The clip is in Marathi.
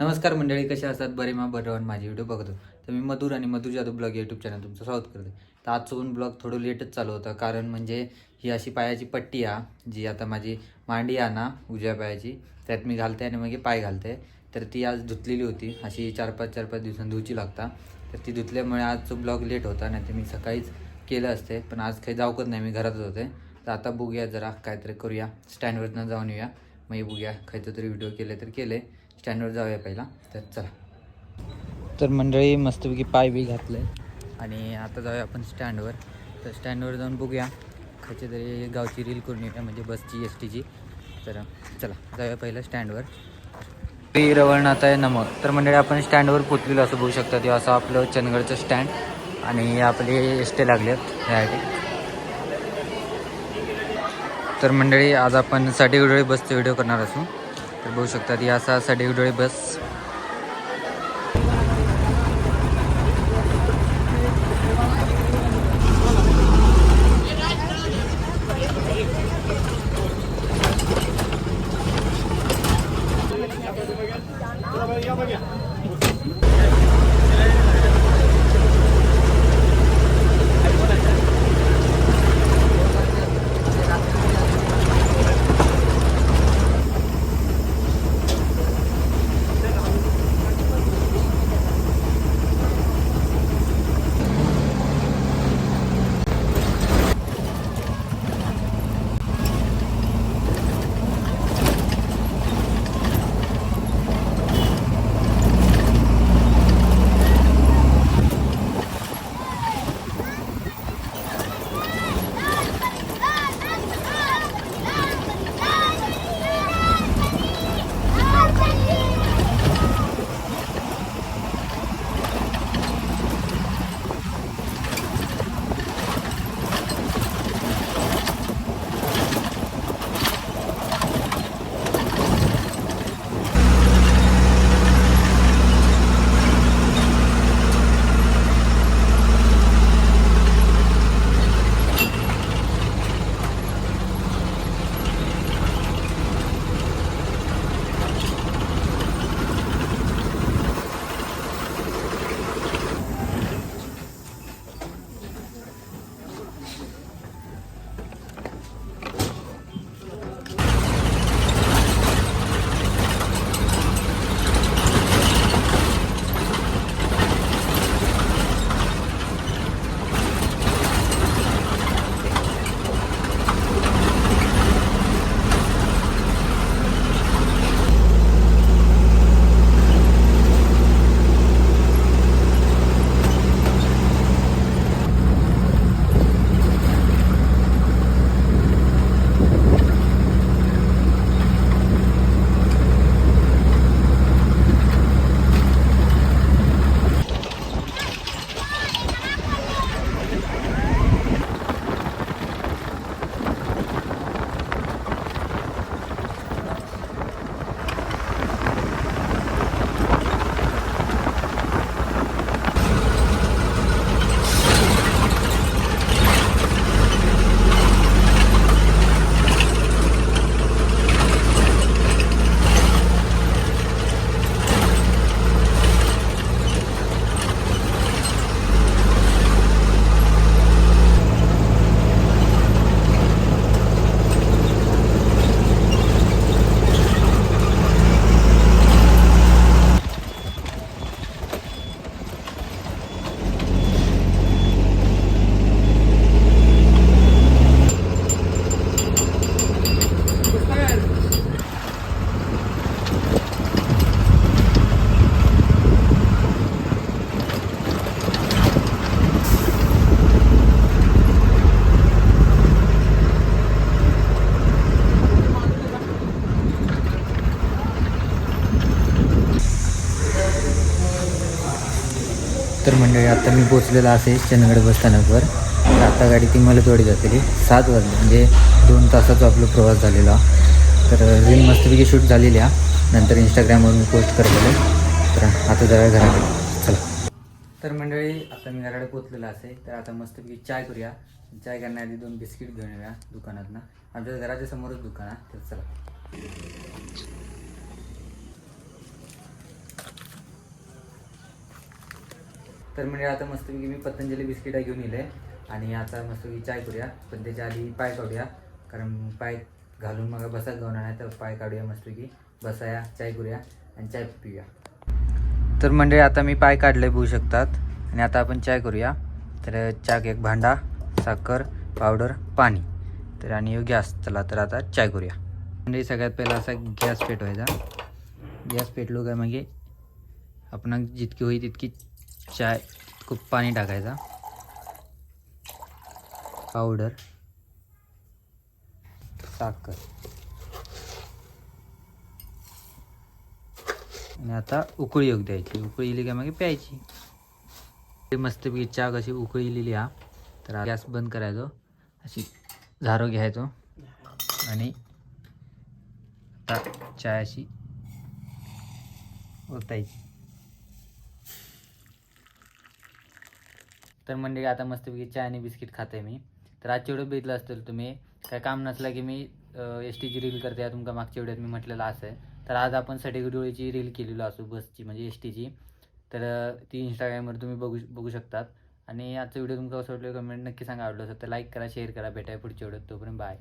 नमस्कार मंडळी कसे असतात? बरे मा बरं माझी व्हिडिओ बघतो तर मी मधुर आणि Madhur Jadhav blog YouTube channel तुमचं स्वागत करते. तर आजचं पण ब्लॉग थोडं लेटच चालू होतं. कारण म्हणजे ही अशी पायाची पट्टी आहे जी आता माझी मांडी आहे ना उजव्या पायाची त्यात मी घालते आणि मग पाय घालते. तर ती आज धुतलेली होती. अशी चार पाच चार पाच दिवसांनी धुची लागता. तर ती धुतल्यामुळे आजचा ब्लॉग लेट होता नाही तर मी सकाळीच केलं असते. पण आज काही जाऊकच नाही. मी घरातच होते. तर आता बघूया जरा काहीतरी करूया. स्टँडवरनं जाऊन येऊया. मग बघूया. खायचं तरी व्हिडिओ केले तर केले. स्टँडवर जाऊया पहिला. तर चला. तर मंडळी मस्तपैकी पाय बी घातले आणि आता जाऊया आपण स्टँडवर. तर स्टँडवर जाऊन बघूया. खायची तरी गावची रील करून येऊया म्हणजे बसची एस टीची तर चला जाऊया पहिलं स्टँडवर. श्री रवळनाथ आहे नमक तर मंडळी आपण स्टँडवर पोचलेलो असं बघू शकता. तेव्हा असं आपलं चंदगडचं स्टँड आणि आपले एस टी लागलेत ह्यासाठी तर मंडळी आज आपण साडेगुडोळी बसचा व्हिडिओ करणार असू. तर बघू शकता ही असा साडेगुडोळी बस तर मंडळी आता मी पोचलेलो असे चंदगड बस स्थानकवर. तर आता गाडी ती मला थोडी जाते सात वाजले म्हणजे दोन तासाचा आपला प्रवास झालेला. तर रील मस्तपैकी शूट झालेली आहे नंतर इंस्टाग्रामवर मी पोस्ट करलेलो तर आता जाऊया घराकडे चला. तर मंडळी आता मी घराकडे पोचलेलो असे तर आता मस्तपैकी चाय करूया. चाय करण्याआधी दोन बिस्किट घेऊन येऊया दुकानातनं. आमच्या घराच्या समोरच दुकान आहे. तर चला. तर म्हणजे आता मस्तपैकी मी पतंजली बिस्किट घेऊन येले. आणि आता मस्तपैकी चाय करूया. पण त्याच्या आधी पाय काढूया. कारण पाय घालून मग बसाच जाऊन नाही तर पाय काढूया मस्तपैकी. बसाया चाय करूया आणि चाय पिऊया. तर मंडळी आता मी पाय काढले बघू शकतात. आणि आता आपण चाय करूया. तर चाक एक भांडा साखर पावडर पाणी. तर आणि गॅस चला तर आता चाय करूया. म्हणजे सगळ्यात पहिला असा गॅस पेटवायचा. गॅस पेटलो काय म्हणजे आपण जितकी होई तितकी चाय खूप पाणी टाकायचा. पावडर साखर. आणि आता उकळी योग द्यायची. उकळी इली का मग प्यायची. ते मस्तपैकी चहा कशी उकळीलेली हा. तर गॅस बंद करायचो. अशी झारो घ्यायचो. आणि आता चाय अशी ओतायची. तर म्हणजे आता मस्तपैकी चहा आणि बिस्किट खाते मी. तर आजच्या व्हिडिओ बघितलं असतील तुम्ही. काय काम नसलं की मी एस टीची रील करते तुमका मागच्या व्हिडिओत मी म्हटलेलं असं. आहे तर आज आपण सटेगडोळीची रील केलेलो असू बसची म्हणजे एस टीची तर ती इंस्टाग्रामवर तुम्ही बघू बघू शकतात. आणि आजचा व्हिडिओ तुमचा कसं वाटलं कमेंट नक्की सांगा आवडलं असं तर लाईक करा शेअर करा. भेटाय पुढच्या व्हिडिओत तोपर्यंत बाय